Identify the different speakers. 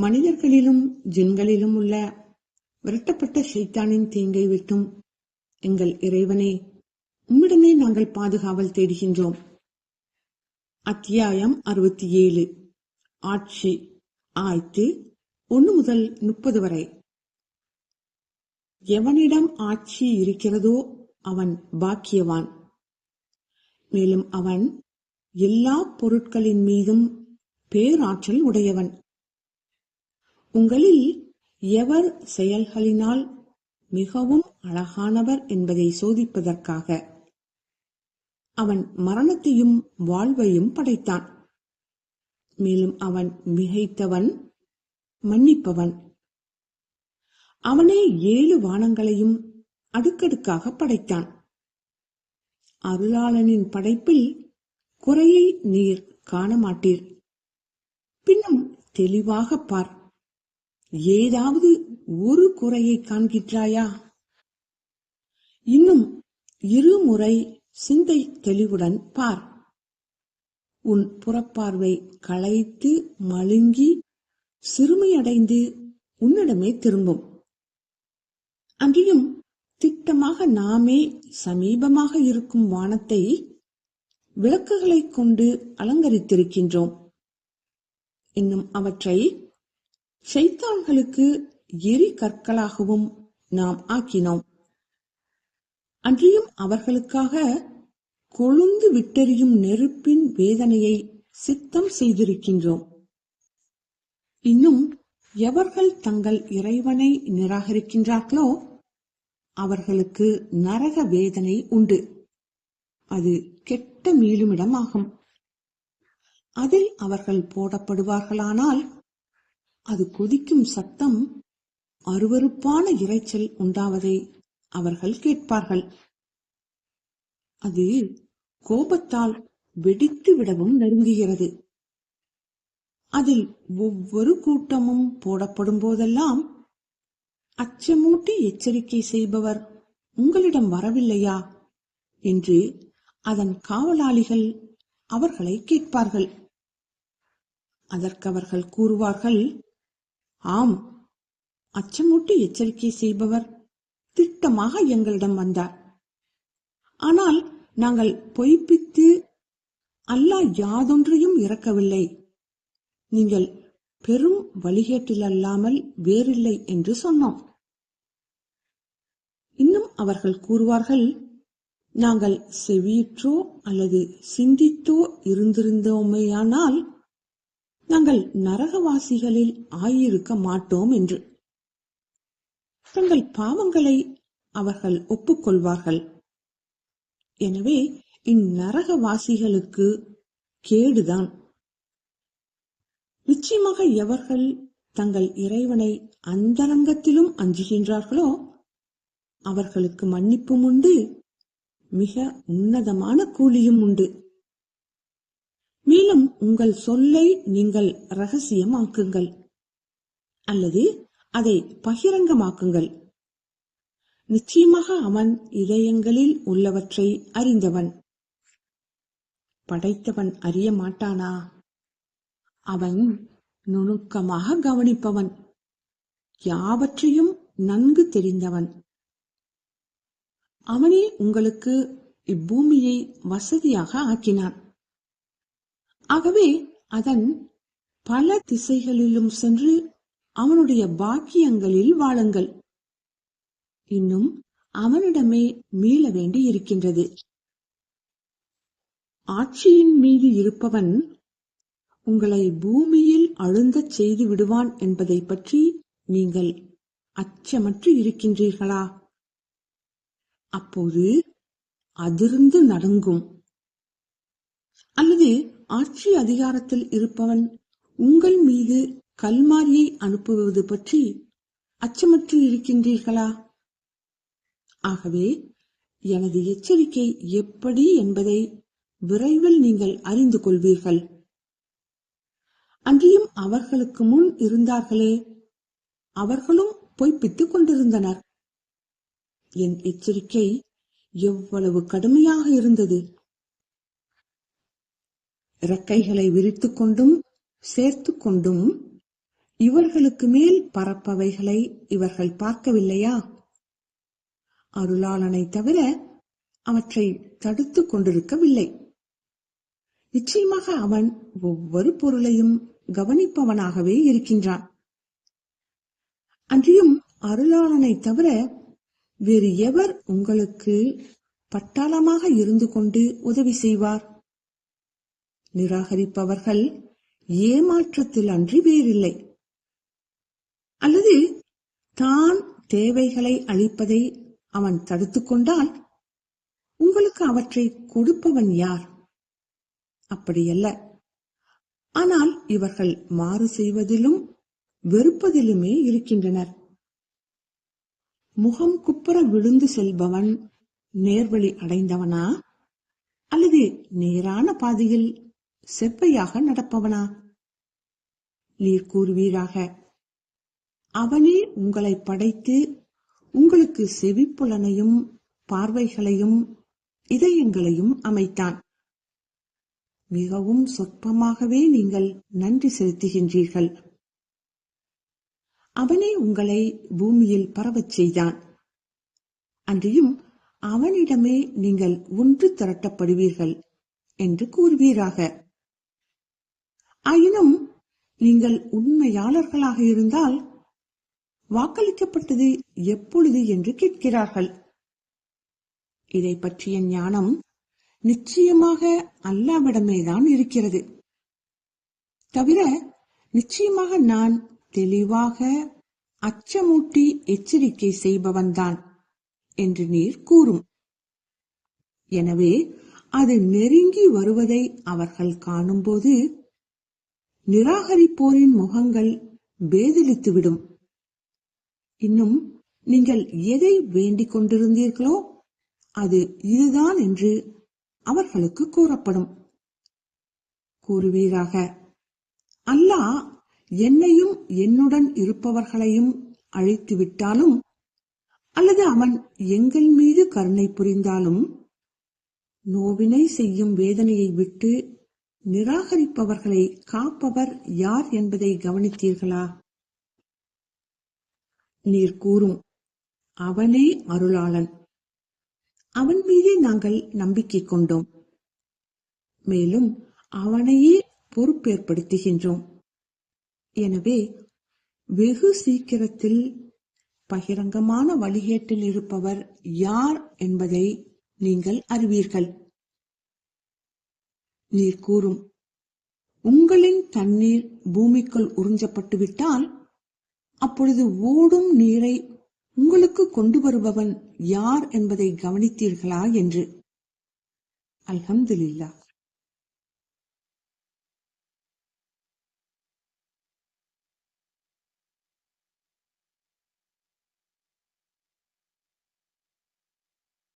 Speaker 1: மனிதர்களிலும் ஜின்களிலும் உள்ள விரட்டப்பட்ட சைத்தானின் தீங்கை விட்டும் எங்கள் இறைவனே உம்மிடமே நாங்கள் பாதுகாவல் தேடுகின்றோம். அத்தியாயம் அறுபத்தி ஏழு. ஆட்சி ஆய்த்து ஒன்று முதல் முப்பது வரை. எவனிடம் ஆட்சி இருக்கிறதோ அவன் பாக்கியவான். மேலும் அவன் எல்லா பொருட்களின் மீதும் பேராற்றல் உடையவன். உங்களில் எவர் செயல்களினால் மிகவும் அழகானவர் என்பதை சோதிப்பதற்காக. அவன் மரணத்தையும் வாழ்வையும் படைத்தான். மேலும் அவன் மிகைத்தவன் மன்னிப்பவன். அவனே ஏழு வானங்களையும் அடுக்கடுக்காக படைத்தான். அருளாளனின் படைப்பில் குறையை நீர் காண மாட்டீர் பின்னும் தெளிவாக பார். ஏதாவது ஒரு குறையை காண்கின்றாயா? இன்னும் இருமுறை சிந்தை தெளிவுடன் பார். உன் புறப்பார்வை களைத்து மழுங்கி சிறுமையடைந்து உன்னிடமே திரும்பும். அன்றியும் திட்டமாக நாமே சமீபமாக இருக்கும் வானத்தை விளக்குகளைக் கொண்டு அலங்கரித்திருக்கின்றோம். இன்னும் அவற்றை ஷைத்தான்களுக்கு எரி கற்களாகவும் நாம் ஆக்கினோம். அன்றியும் அவர்களுக்காக கொழுந்து விட்டெறியும் நெருப்பின் வேதனையை சித்தம் செய்திருக்கின்றோம். இன்னும் எவர்கள் தங்கள் இறைவனை நிராகரிக்கின்றார்களோ அவர்களுக்கு நரக வேதனை உண்டு. அது கெட்ட மீளுமிடமாகும். அதில் அவர்கள் போடப்படுவார்களானால் அது கொதிக்கும் சத்தம் அருவருப்பான இரைச்சல் உண்டாவதை அவர்கள் கேட்பார்கள். அது கோபத்தால் வெடித்து விடவும் நெருங்குகிறது. அதில் ஒவ்வொரு கூட்டமும் போடப்படும் போதெல்லாம் அச்சமூட்டி எச்சரிக்கை செய்பவர் உங்களிடம் வரவில்லையா? என்று அதன் காவலாளிகள் அவர்களை கேட்பார்கள். அதற்கவர்கள் கூறுவார்கள் ஆம். அச்சமூட்டி எச்சரிக்கை செய்பவர் திட்டமாக எங்களிடம் வந்தார். ஆனால் நாங்கள் பொய்ப்பித்து அல்லாஹ் யாதொன்றையும் இறக்கவில்லை. நீங்கள் பெரும் வழிகேட்டில் அல்லாமல் வேறில்லை என்று சொன்னோம். இன்னும் அவர்கள் கூறுவார்கள் நாங்கள் செவியிற்றோ அல்லது சிந்தித்தோ இருந்திருந்தோமேயானால் நாங்கள் நரகவாசிகளில் ஆயிருக்க மாட்டோம் என்று. தங்கள் பாவங்களை அவர்கள் ஒப்புக்கொள்வார்கள். எனவே இந்நரகவாசிகளுக்கு கேடுதான். நிச்சயமாக எவர்கள் தங்கள் இறைவனை அந்தரங்கத்திலும் அஞ்சுகின்றார்களோ அவர்களுக்கு மன்னிப்பும் உண்டு மிக உன்னதமான கூலியும் உண்டு. மேலும் உங்கள் சொல்லை நீங்கள் ரகசியமாக்குங்கள். அல்லது அதை பகிரங்கமாக்குங்கள். நிச்சயமாக அவன் இதயங்களில் உள்ளவற்றை அறிந்தவன். படைத்தவன் அறிய மாட்டானா? அவன் நுணுக்கமாக கவனிப்பவன். யாவற்றையும் நன்கு தெரிந்தவன். அவனே உங்களுக்கு இப்பூமியை வசதியாக ஆக்கினான். ஆகவே அதன் பல திசைகளிலும் சென்று அவனுடைய பாக்கியங்களில் வாழுங்கள். இன்னும் அவனிடமே மீள வேண்டி இருக்கின்றது ஆட்சியின் மீது இருப்பவன் உங்களை பூமியில் அழுந்தச் செய்து விடுவான் என்பதை பற்றி நீங்கள் அச்சமற்று இருக்கின்றீர்களா? அப்போது அதிர்ந்து நடுங்கும். அல்லது ஆட்சி அதிகாரத்தில் இருப்பவன் உங்கள் மீது கல்மாரியை அனுப்புவது பற்றி அச்சமற்று இருக்கின்றீர்களா? ஆகவே எனது எச்சரிக்கை எப்படி என்பதை விரைவில் நீங்கள் அறிந்து கொள்வீர்கள். அன்றியும் அவர்களுக்கு முன் இருந்தார்களே அவர்களும் பொய்ப்பித்துக் கொண்டிருந்தனர். என் எச்சரிக்கை எவ்வளவு கடுமையாக இருந்தது. இறக்கைகளை விரித்து கொண்டும் சேர்த்து கொண்டும் இவர்களுக்கு மேல் பரப்பவைகளை இவர்கள் பார்க்கவில்லையா? அருளாளனை தவிர அவற்றை தடுத்து கொண்டிருக்கவில்லை. நிச்சயமாக அவன் ஒவ்வொரு பொருளையும் கவனிப்பவனாகவே இருக்கின்றான். அன்றியும் அருளாளனை தவிர வேறு எவர் உங்களுக்கு பட்டாளமாக இருந்து கொண்டு உதவி செய்வார்? நிராகரிப்பவர்கள் ஏமாற்றத்தில் அன்றி வேறில்லை. அல்லது தான் தேவைகளை அளிப்பதை அவன் தடுத்து கொண்டால் உங்களுக்கு அவற்றை கொடுப்பவன் யார்? அப்படியல்ல. ஆனால் இவர்கள் மாறு செய்வதிலும் வெறுப்பதிலுமே இருக்கின்றனர். முகம் குப்புற விழுந்து செல்பவன் நேர்வழி அடைந்தவனா? அல்லது நேரான பாதையில் செவ்வையாக நடப்பவனா? நீர் கூறுவீராக. அவனே உங்களை படைத்து உங்களுக்கு செவிப்புலனையும் பார்வைகளையும் இதயங்களையும் அமைத்தான். மிகவும் சொற்பமாகவே நீங்கள் நன்றி செலுத்துகின்றீர்கள். அவனே உங்களை பூமியில் பரவச் செய்தான். அன்றியும் அவனிடமே நீங்கள் ஒன்று திரட்டப்படுவீர்கள் என்று கூறுவீராக. ஆயினும் நீங்கள் உண்மையாளர்களாக இருந்தால் வாக்களிக்கப்பட்டது எப்பொழுது என்று கேட்கிறார்கள். இதை பற்றிய ஞானம் நிச்சயமாக அல்லாவிடமேதான் இருக்கிறது. தவிர நிச்சயமாக நான் தெளிவாக அச்சமூட்டி எச்சரிக்கை செய்பவன்தான் என்று நீர் கூறும். எனவே அது நெருங்கி வருவதை அவர்கள் காணும்போது நிராகரிப்போரின் முகங்கள் பேதலித்துவிடும். இன்னும் நீங்கள் எதை வேண்டிக் கொண்டிருந்தீர்களோ அது இதுதான் என்று அவர்களுக்கு கூறப்படும். கூறுவீராக அல்லாஹ் என்னையும் என்னுடன் இருப்பவர்களையும் அழைத்து விட்டாலும் அல்லது அவன் எங்கள் மீது கருணை புரிந்தாலும் நோவினை செய்யும் வேதனையை விட்டு நிராகரிப்பவர்களை காப்பவர் யார் என்பதை கவனித்தீர்களா? நீர் கூறும் அவனே அருளாளன். அவன் மீதே நாங்கள் நம்பிக்கை கொண்டோம். மேலும் அவனையே பொறுப்பேற்படுத்துகின்றோம். எனவே வெகு சீக்கிரத்தில் பகிரங்கமான வழிகேட்டில் இருப்பவர் யார் என்பதை நீங்கள் அறிவீர்கள். நீர் கூறும். உங்களின் தண்ணீர் பூமிக்குள் உறிஞ்சப்பட்டு விட்டால் அப்பொழுது ஓடும் நீரை உங்களுக்கு கொண்டு வருபவன் யார் என்பதை கவனித்தீர்களா என்று? அல்ஹம்துலில்லாஹ்.